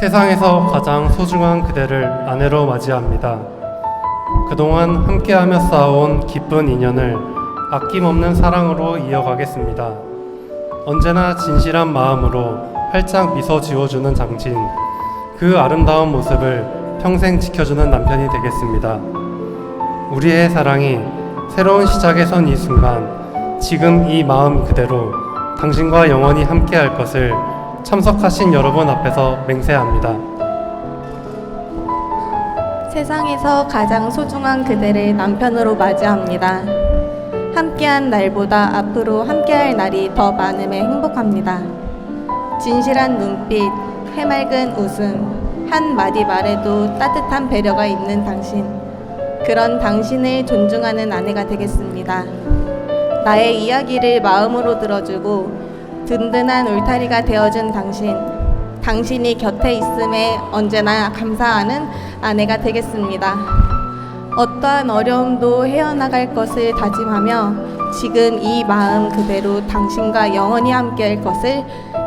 세상에서 가장 소중한 그대를 아내로 맞이합니다. 그동안 함께하며 쌓아온 기쁜 인연을 아낌없는 사랑으로 이어가겠습니다. 언제나 진실한 마음으로 활짝 미소 지어주는 장진. 그 아름다운 모습을 평생 지켜주는 남편이 되겠습니다. 우리의 사랑이 새로운 시작에 선 이 순간, 지금 이 마음 그대로 당신과 영원히 함께할 것을 참석하신 여러분 앞에서 맹세합니다. 세상에서 가장 소중한 그대를 남편으로 맞이합니다. 함께한 날보다 앞으로 함께할 날이 더 많음에 행복합니다. 진실한 눈빛, 해맑은 웃음, 한 마디 말에도 따뜻한 배려가 있는 당신. 그런 당신을 존중하는 아내가 되겠습니다. 나의 이야기를 마음으로 들어주고 든든한 울타리가 되어준 당신. 당신이 곁에 있음에 언제나 감사하는 아내가 되겠습니다. 어떠한 어려움도 헤어나갈 것을 다짐하며 지금 이 마음 그대로 당신과 영원히 함께할 것을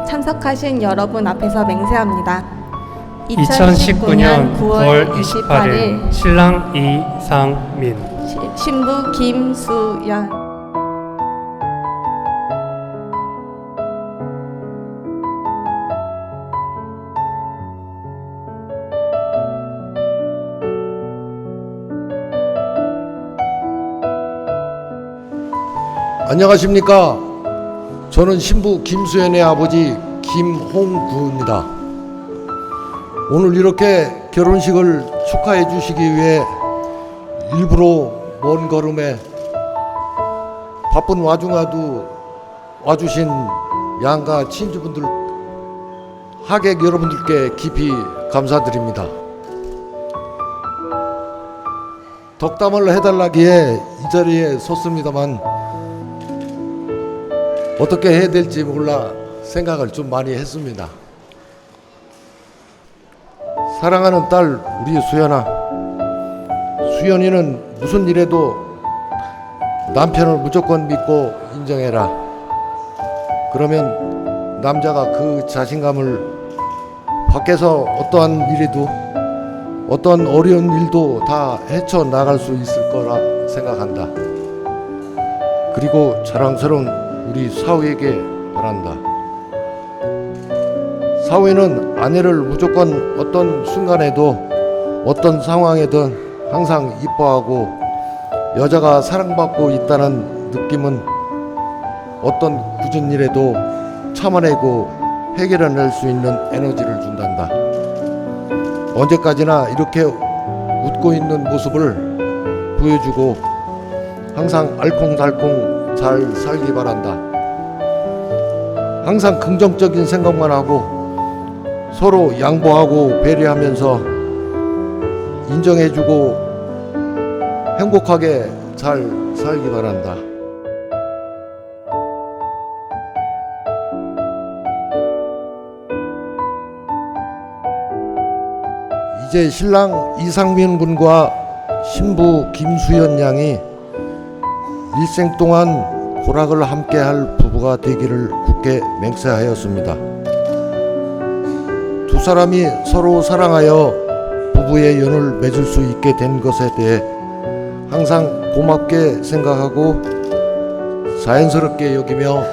참석하신 여러분 앞에서 맹세합니다. 2019년 9월 28일 신랑 이상민 시- 신부 김수연 안녕하십니까. 저는 신부 김수현의 아버지 김홍구입니다. 오늘 이렇게 결혼식을 축하해 주시기 위해 일부러 먼 걸음에 바쁜 와중에도 와주신 양가 친지분들 하객 여러분들께 깊이 감사드립니다. 덕담을 해달라기에 이 자리에 섰습니다만 어떻게 해야 될지 몰라 생각을 좀 많이 했습니다. 사랑하는 딸 우리 수연아, 수연이는 무슨 일에도 남편을 무조건 믿고 인정해라. 그러면 남자가 그 자신감을 밖에서 어떠한 일에도 어떤 어려운 일도 다 헤쳐 나갈 수 있을 거라 생각한다. 그리고 자랑스러운 우리 사위에게 바란다. 사위는 아내를 무조건 어떤 순간에도 어떤 상황에든 항상 이뻐하고 여자가 사랑받고 있다는 느낌은 어떤 굳은 일에도 참아내고 해결해낼 수 있는 에너지를 준단다. 언제까지나 이렇게 웃고 있는 모습을 보여주고 항상 알콩달콩 잘 살기 바란다. 항상 긍정적인 생각만 하고 서로 양보하고 배려하면서 인정해주고 행복하게 잘 살기 바란다. 이제 신랑 이상민 군과 신부 김수연 양이 일생 동안 고락을 함께할 부부가 되기를 굳게 맹세하였습니다. 두 사람이 서로 사랑하여 부부의 연을 맺을 수 있게 된 것에 대해 항상 고맙게 생각하고 자연스럽게 여기며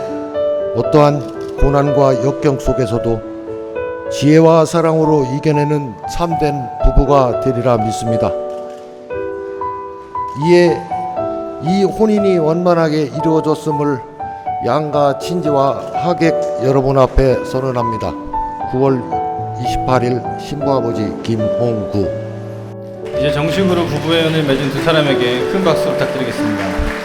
어떠한 고난과 역경 속에서도 지혜와 사랑으로 이겨내는 참된 부부가 되리라 믿습니다. 이에 이 혼인이 원만하게 이루어졌음을 양가 친지와 하객 여러분 앞에 선언합니다. 9월 28일 신부아버지 김홍구 이제 정식으로 부부의 연을 맺은 두 사람에게 큰 박수 부탁드리겠습니다.